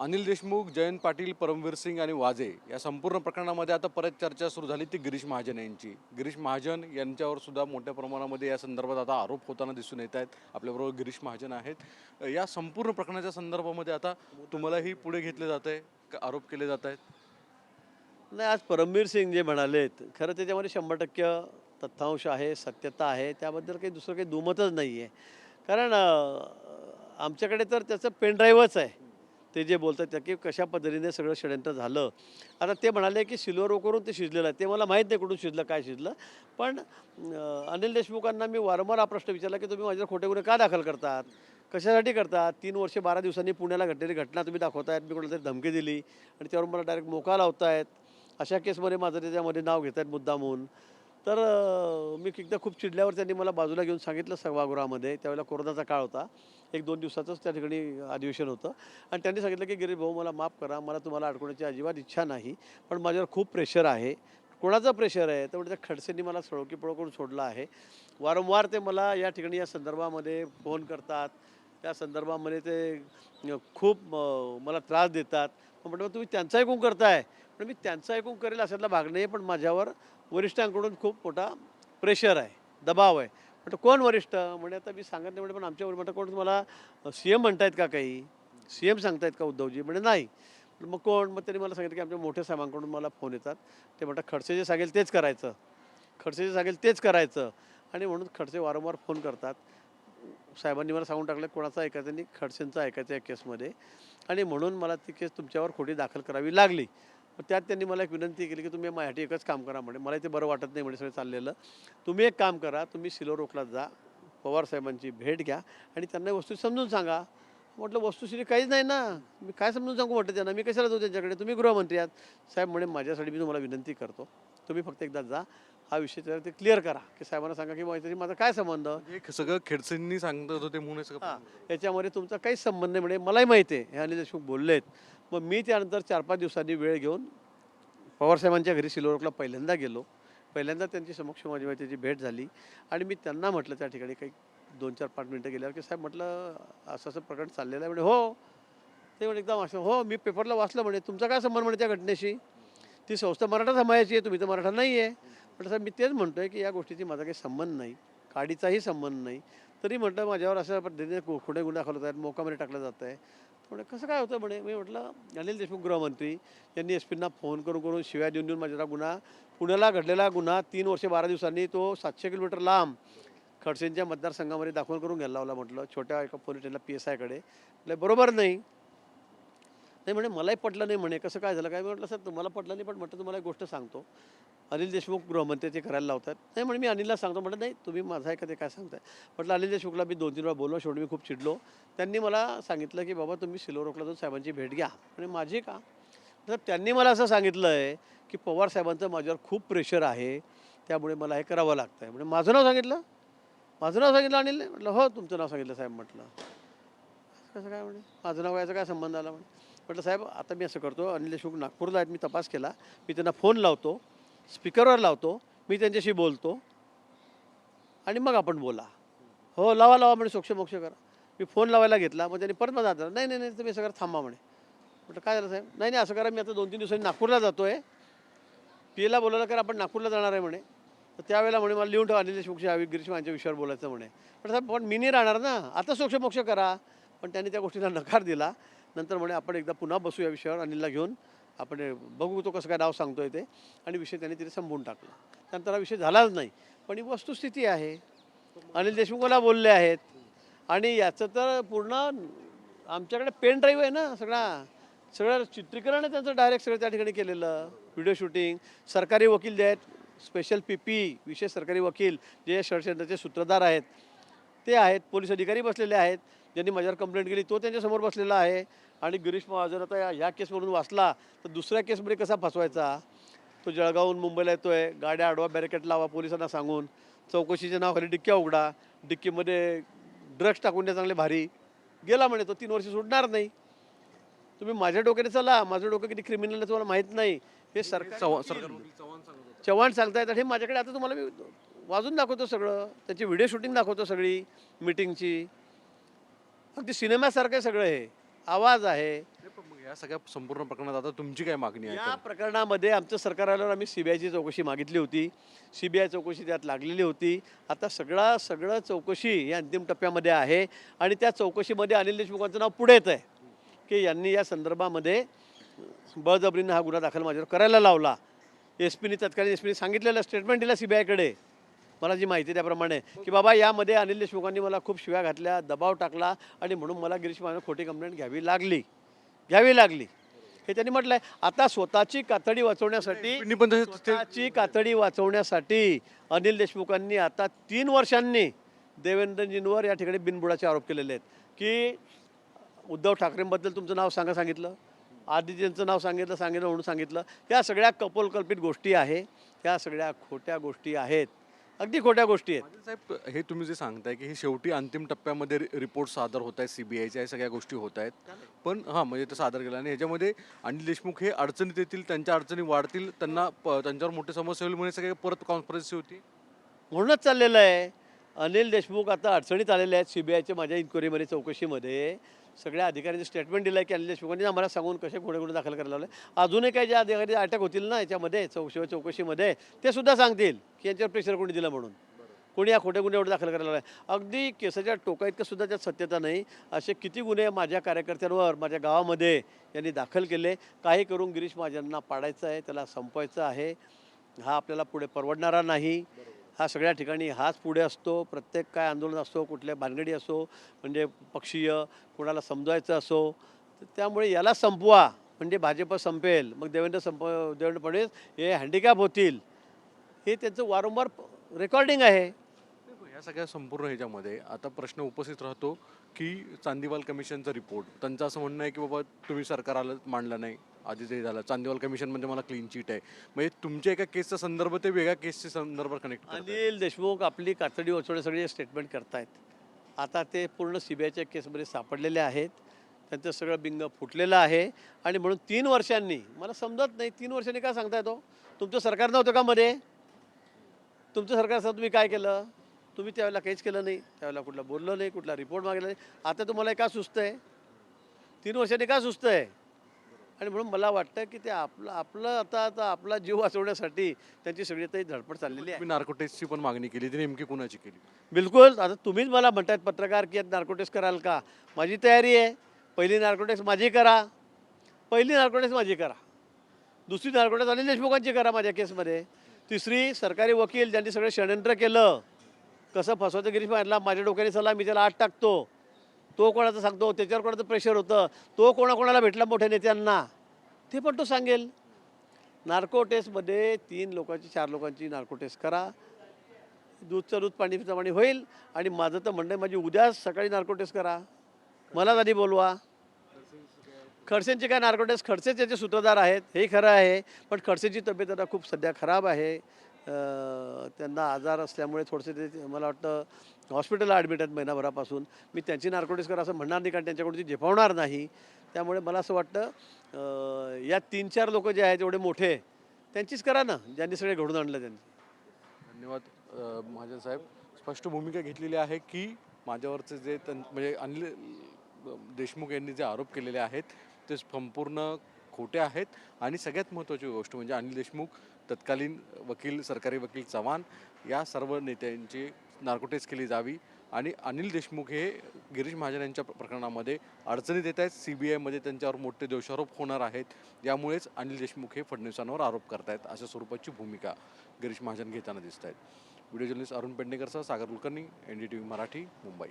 अनिल देशमुख जयंत पाटील परमवीर सिंग आणि वाजे या संपूर्ण प्रकरणामध्ये आता परत चर्चा सुरू झाली ती गिरीश महाजन यांची. गिरीश महाजन यांच्यावर सुद्धा मोठ्या प्रमाणामध्ये या संदर्भात आता आरोप होताना दिसून येत आहेत. आपल्याबरोबर गिरीश महाजन आहेत. या संपूर्ण प्रकरणाच्या संदर्भामध्ये आता तुम्हालाही पुढे घेतले जात आहे आरोप केले जात आहेत? नाही आज परमवीर सिंग जे म्हणालेत खरं त्याच्यामध्ये शंभर टक्के तथ्यांश आहे सत्यता आहे. त्याबद्दल काही दुसरं काही दुमतच नाही आहे कारण आमच्याकडे तर त्याचं पेनड्राईव्हच आहे. ते जे बोलतात त्या की कशा पद्धतीने सगळं षडयंत्र झालं. आता ते म्हणाले की सिल्वर करून ते शिजलेलं आहे. ते मला माहीत नाही कुठून शिजलं काय शिजलं. पण अनिल देशमुखांना मी वारंवार हा प्रश्न विचारला की तुम्ही माझ्यावर खोटे गुन्हे का दाखल करतात? कशासाठी करतात? तीन वर्षे बारा दिवसांनी पुण्याला घडलेली घटना तुम्ही दाखवतायत. मी कोणाला तरी धमकी दिली आणि त्यावर मला डायरेक्ट मोका लावतायत. अशा केसमध्ये माझं त्याच्यामध्ये नाव घेत आहेत मुद्दामून तर मी एकदा खूप चिडल्यावर त्यांनी मला बाजूला घेऊन सांगितलं सभागृहामध्ये. त्यावेळेला कोरोनाचा काळ होता. एक दोन दिवसाचंच त्या ठिकाणी अधिवेशन होतं. आणि त्यांनी सांगितलं की गिरीश भाऊ मला माफ करा. मला तुम्हाला अडकवण्याची अजिबात इच्छा नाही. पण माझ्यावर खूप प्रेशर आहे. कोणाचं प्रेशर आहे? तर म्हणजे त्या खडसेंनी मला सळोकी करून सोडलं आहे. वारंवार ते मला या ठिकाणी या संदर्भामध्ये फोन करतात. त्या संदर्भामध्ये ते खूप मला त्रास देतात. म्हटलं तुम्ही त्यांचं ऐकून करताय. पण मी त्यांचं ऐकून करेल अशातला भाग नाही पण माझ्यावर वरिष्ठांकडून खूप मोठा प्रेशर आहे दबाव आहे. म्हटलं कोण वरिष्ठ? म्हणे आता मी सांगत नाही. म्हणे पण आमच्या म्हटलं कोण तुम्हाला सी एम म्हणतायत का काही? सी एम सांगतायत का उद्धवजी? म्हणजे नाही. मग कोण? मग त्यांनी मला सांगितलं की आमच्या मोठ्या साहेबांकडून मला फोन येतात. ते म्हणतात खडसे जे सांगेल तेच करायचं. खडसे जे सांगेल तेच करायचं. आणि म्हणून खडसे वारंवार फोन करतात. साहेबांनी मला सांगून टाकलं कोणाचं ऐकायचं नाही खडसेंचं ऐकायचं या केसमध्ये आणि म्हणून मला ती केस तुमच्यावर खोटी दाखल करावी लागली. त्यात त्यांनी मला एक विनंती केली की तुम्ही माझ्यासाठी एकच काम करा म्हणे. मला ते बरं वाटत नाही म्हणे सगळं चाललेलं. तुम्ही एक काम करा तुम्ही सिलो रोकला जा. पवार साहेबांची भेट घ्या आणि त्यांना वस्तू समजून सांगा. म्हटलं वस्तुस्थिती काहीच नाही ना. मी काय समजून सांगू म्हटलं त्यांना? मी कशाला जाऊ त्यांच्याकडे? तुम्ही गृहमंत्री आहात. साहेब म्हणे माझ्यासाठी मी तुम्हाला विनंती करतो. तुम्ही फक्त एकदा जा. हा विषय त्याला ते क्लिअर करा. की साहेबांना सांगा की माझ्याशी माझा काय संबंध? हे सगळं खेडसेंनी सांगत होते म्हणून याच्यामध्ये तुमचा काहीच संबंध नाही म्हणे. मलाही माहिती आहे. हे अनिल देशमुख बोलले आहेत मग मी त्यानंतर चार पाच दिवसांनी वेळ घेऊन पवारसाहेबांच्या घरी सिल्वरकला पहिल्यांदा गेलो. पहिल्यांदा त्यांची समक्ष माझी त्याची भेट झाली. आणि मी त्यांना म्हटलं त्या ठिकाणी काही दोन चार पाच मिनटं गेल्यावर की साहेब म्हटलं असं असं प्रकरण चाललेलं आहे म्हणे. हो. ते म्हणे एकदम असं हो मी पेपरला वाचलं म्हणे. तुमचा काय संबंध म्हणे त्या घटनेशी? ती संस्था मराठा समाजाची आहे तुम्ही तर मराठा नाही आहे. म्हटलं साहेब मी तेच म्हणतो आहे की या गोष्टीची माझा काही संबंध नाही. काडीचाही संबंध नाही. तरी म्हटलं माझ्यावर अशा पद्धतीने खो- खोटे गुन्हे दाखल आहेत मोकामध्ये टाकलं जात आहे. म्हणे कसं काय होतं म्हणे मी म्हटलं अनिल देशमुख गृहमंत्री यांनी एस पींना फोन करून करून शिव्या देऊन देऊन माझ्या गुन्हा पुण्याला घडलेला गुन्हा तीन वर्षे बारा दिवसांनी तो सातशे किलोमीटर लांब खडसेंच्या मतदारसंघामध्ये दाखल करून घ्यायला लावला म्हटलं. छोट्या एका पोलीस स्टेशनला पी एस आयकडे म्हटलं बरोबर नाही. नाही म्हणे मलाही पटलं नाही म्हणे. कसं काय झालं? काय मी म्हटलं सर तुम्हाला पटलं नाही पण म्हटलं तुम्हाला एक गोष्ट सांगतो. अनिल देशमुख गृहमंत्री ते करायला लावतात. नाही म्हणे मी अनिलला सांगतो. म्हटलं नाही तुम्ही माझा आहे का ते काय सांगताय? म्हटलं अनिल देशमुखला मी दोन तीन वेळा बोललो शेवटी मी खूप चिडलो. त्यांनी मला सांगितलं की बाबा तुम्ही सिल्वररोकला जाऊन साहेबांची भेट घ्या. म्हणजे माझी का? तर त्यांनी मला असं सांगितलं आहे की पवार साहेबांचं माझ्यावर खूप प्रेशर आहे. त्यामुळे मला हे करावं लागतं आहे म्हणजे माझं नाव सांगितलं? माझं नाव सांगितलं अनिल म्हटलं हो तुमचं नाव सांगितलं साहेब म्हटलं. कसं काय म्हणे? माझं नाव याचा काय संबंध आला म्हणे? म्हटलं साहेब आता मी असं करतो अनिल देशमुख नागपूरला आहेत मी तपास केला. मी त्यांना फोन लावतो स्पीकरवर लावतो मी त्यांच्याशी बोलतो आणि मग आपण बोला. हो लावा लावा म्हणे सोक्ष मोक्ष करा. मी फोन लावायला घेतला मग त्यांनी परत माझा आता नाही नाही नाही तुम्ही सगळं थांबा म्हणे. म्हटलं काय झालं साहेब? नाही नाही असं करा मी आता दोन तीन दिवसांनी नागपूरला जातो आहे पी एला बोलायला कर आपण नागपूरला जाणार आहे म्हणे. तर त्यावेळेला म्हणे मला लिहून ठेवा अनिल देशमुखशी हवी गिरीश यांच्या विषयावर बोलायचं म्हणे. पण साहेब पण मी नाही राहणार ना. आता सोक्ष मोक्ष करा. पण त्यांनी त्या गोष्टीला नकार दिला. नंतर म्हणे आपण एकदा पुन्हा बसू या विषयावर अनिलला घेऊन. आपण बघू तो कसं काय नाव सांगतोय ते. आणि विषय त्यांनी तिथे संपवून टाकला. त्यानंतर हा विषय झालाच नाही. पण ही वस्तुस्थिती आहे. अनिल देशमुखला बोलले आहेत. आणि याचं तर पूर्ण आमच्याकडे पेन ड्राईव्ह आहे ना सगळा. सगळं चित्रीकरण आहे त्यांचं डायरेक्ट सगळं त्या ठिकाणी केलेलं. व्हिडिओ शूटिंग सरकारी वकील जे आहेत स्पेशल पी पी विशेष सरकारी वकील जे षडयंत्राचे सूत्रधार आहेत ते आहेत. पोलीस अधिकारी बसलेले आहेत. ज्यांनी माझ्यावर कंप्लेंट केली तो त्यांच्यासमोर बसलेला आहे. आणि गिरीश महाजन आता या- ह्या केसमधून वाचला तर दुसऱ्या केसमध्ये कसा फसवायचा? तो जळगावहून मुंबईला येतोय गाड्या आडवा बॅरिकेड लावा पोलिसांना सांगून चौकशीच्या नावाखाली डिक्क्या उघडा डिक्कीमध्ये ड्रग्स टाकून द्या चांगले भारी. गेला म्हणे तो तीन वर्ष सोडणार नाही. तुम्ही माझ्या डोक्याने चला माझं डोकं किती क्रिमिनल आहे तुम्हाला माहीत नाही. हे सरकार. चव्हाण सांगतायत हे माझ्याकडे आता तुम्हाला मी वाजून दाखवतो सगळं. त्याची व्हिडिओ शूटिंग दाखवतो सगळी मीटिंगची अगदी सिनेमासारखं सगळं हे. आवाज आहे. या सगळ्या संपूर्ण प्रकरणात आता तुमची काय मागणी आहे या? प्रकरणामध्ये आमचं सरकार आल्यावर आम्ही सीबीआयची चौकशी मागितली होती. सीबीआय चौकशी त्यात लागलेली होती. आता सगळा सगळं चौकशी ही अंतिम टप्प्यामध्ये आहे आणि त्या चौकशीमध्ये अनिल देशमुखांचं नाव पुढे येत आहे की यांनी या संदर्भामध्ये बळजबरीनं हा गुन्हा दाखल माझ्यावर करायला लावला. एस पीने तत्कालीन एस पीने सांगितलेलं स्टेटमेंट दिलं सी बी आयकडे मला जी माहिती आहे त्याप्रमाणे. की बाबा यामध्ये अनिल देशमुखांनी मला खूप शिव्या घातल्या दबाव टाकला आणि म्हणून मला गिरीश महाजन खोटी कंप्लेंट घ्यावी लागली. घ्यावी लागली. हे त्यांनी म्हटलंय. आता स्वतःची कातडी वाचवण्यासाठी स्वतःची कातडी वाचवण्यासाठी अनिल देशमुखांनी आता तीन वर्षांनी देवेंद्रजींवर या ठिकाणी बिनबुडाचे आरोप केलेले आहेत. की उद्धव ठाकरेंबद्दल तुमचं नाव सांगा सांगितलं आदित्यंचं नाव सांगितलं सांगितलं म्हणून सांगितलं. या सगळ्या कपोलकल्पित गोष्टी आहे. या सगळ्या खोट्या गोष्टी आहेत. अगदी खोट्या गोष्टी आहेत. साहेब हे तुम्ही जे सांगताय की हे शेवटी अंतिम टप्प्यामध्ये रिपोर्ट सादर होत आहेत सीबीआयच्या या सगळ्या गोष्टी होत आहेत. पण हां म्हणजे ते सादर केलं आणि ह्याच्यामध्ये अनिल देशमुख हे अडचणीत येतील त्यांच्या अडचणी वाढतील त्यांना प- त्यांच्यावर मोठी समस्या होईल म्हणून सगळे परत कॉन्फरन्स होती. म्हणूनच चाललेलं आहे. अनिल देशमुख आता अडचणीत आलेले आहेत सी बी आयच्या माझ्या इन्क्वायरीमध्ये चौकशीमध्ये. सगळ्या अधिकाऱ्यांनी स्टेटमेंट दिलं की अनिल देशमुखांनी आम्हाला सांगून कसे गुन्हे गुन्हे दाखल करायला लावले. अजूनही काही ज्या अधिकारी अटक होतील ना याच्यामध्ये चौकशी चौकशीमध्ये ते सुद्धा सांगतील की यांच्यावर प्रेशर कोणी दिलं म्हणून. कोणी या खोटे गुन्हे एवढे दाखल करायला लागले अगदी केसाच्या टोका इतकं सुद्धा त्यात सत्यता नाही. असे किती गुन्हे माझ्या कार्यकर्त्यांवर माझ्या गावामध्ये यांनी दाखल केले. काही करून गिरीश महाजनांना पाडायचं आहे त्याला संपवायचं आहे. हा आपल्याला पुढे परवडणारा नाही. हा सगळ्या ठिकाणी हाच पुढे असतो. प्रत्येक काय आंदोलन असो कुठल्या भानगडी असो म्हणजे पक्षीय कोणाला समजवायचं असो तर त्यामुळे याला संपवा. म्हणजे भाजप संपेल मग देवेंद्र संप देवेंद्र फडणवीस हे हँडिकॅप होतील. हे त्यांचं वारंवार रेकॉर्डिंग आहे. या सगळ्या संपूर्ण ह्याच्यामध्ये आता प्रश्न उपस्थित राहतो की चांदीवाल कमिशनचा रिपोर्ट. त्यांचं असं म्हणणं आहे की बाबा तुम्ही सरकार आलं मांडलं नाही. आधी जे झालं चांदीवाल कमिशन म्हणजे मला क्लीन चिट आहे. म्हणजे तुमच्या एका केसचा संदर्भ ते वेगळ्या केसच्या संदर्भात कनेक्ट अनिल देशमुख आपली कातडी वाचवण्यासाठी स्टेटमेंट करतायत. आता ते पूर्ण सी बी आयच्या केसमध्ये सापडलेले आहेत. त्यांचं सगळं बिंग फुटलेलं आहे. आणि म्हणून तीन वर्षांनी मला समजत नाही तीन वर्षांनी काय सांगताय तो? तुमचं सरकार नव्हतं का मध्ये? तुमचं सरकार असं तुम्ही काय केलं? तुम्ही त्यावेळेला काहीच केलं नाही त्यावेळेला कुठला बोललं नाही कुठला रिपोर्ट मागला नाही. आता तुम्हाला का सुस्त आहे? तीन वर्षांनी का सुस्त आहे? आणि म्हणून मला वाटतं की ते आपलं आपलं आता आता आपला जीव वाचवण्यासाठी त्यांची सगळी ही धडपड चाललेली आहे. तुम्ही नार्को टेस्टची पण मागणी केली ती नेमकी कुणाची केली? बिलकुल. आता तुम्हीच मला म्हणतायत पत्रकार की नार्कोटेक्स कराल का? माझी तयारी आहे. पहिली नार्कोटेक्स माझी करा. पहिली नार्कोटेक्स माझी करा. दुसरी नार्कोटेक्स अनिल देशमुखांची करा माझ्या केसमध्ये तिसरी सरकारी वकील ज्यांनी सगळं षडयंत्र केलं. कसं फसवायचं गिरीश मारला माझ्या डोक्याने चला मी त्याला आत टाकतो. तो कोणाचं सांगतो? त्याच्यावर कोणाचं प्रेशर होतं? तो कोणाकोणाला भेटला मोठ्या नेत्यांना? ते पण तो सांगेल. नार्को टेस्टमध्ये तीन लोकांची चार लोकांची नार्को टेस्ट करा. दूधचं दूध पाणीचं पाणी होईल आणि माझं तर म्हणणं आहे माझी उद्या सकाळी नार्को टेस्ट करा. मलाच आधी बोलवा. खडसेंचे काय नार्को टेस्ट? खडसेच याचे सूत्रधार आहेत हे खरं आहे. पण खडसेची तब्येत आता खूप सध्या खराब आहे. त्यांना आजार असल्यामुळे थोडंसं ते मला वाटतं हॉस्पिटलला ॲडमिट आहेत महिनाभरापासून. मी त्यांची नार्को करा असं म्हणणार नाही कारण त्यांच्याकडून ती झेपावणार नाही. त्यामुळे मला असं वाटतं या तीन चार लोक जे आहेत एवढे मोठे त्यांचीच करा ना. ज्यांनी सगळे घडून आणलं त्यांनी. धन्यवाद महाजन साहेब. स्पष्ट भूमिका घेतलेली आहे की माझ्यावरचे जे तन म्हणजे अनिल देशमुख यांनी जे आरोप केलेले आहेत ते संपूर्ण खोटे आहेत. आणि सगळ्यात महत्त्वाची गोष्ट म्हणजे अनिल देशमुख तत्कालीन वकील सरकारी वकील चव्हाण या सर्व नेत्यांची नार्कोटेस केली जावी आणि अनिल देशमुख हे गिरीश महाजन यांच्या प्रकरणामध्ये अडचणीत येत आहेत. सी बी आयमध्ये त्यांच्यावर मोठे दोषारोप होणार आहेत. यामुळेच अनिल देशमुख हे फडणवीसांवर आरोप करतायत अशा स्वरूपाची भूमिका गिरीश महाजन घेताना दिसत आहेत video journalist Arun पेडणेकरसह Sagar Kulkarni N D T V Marathi Mumbai.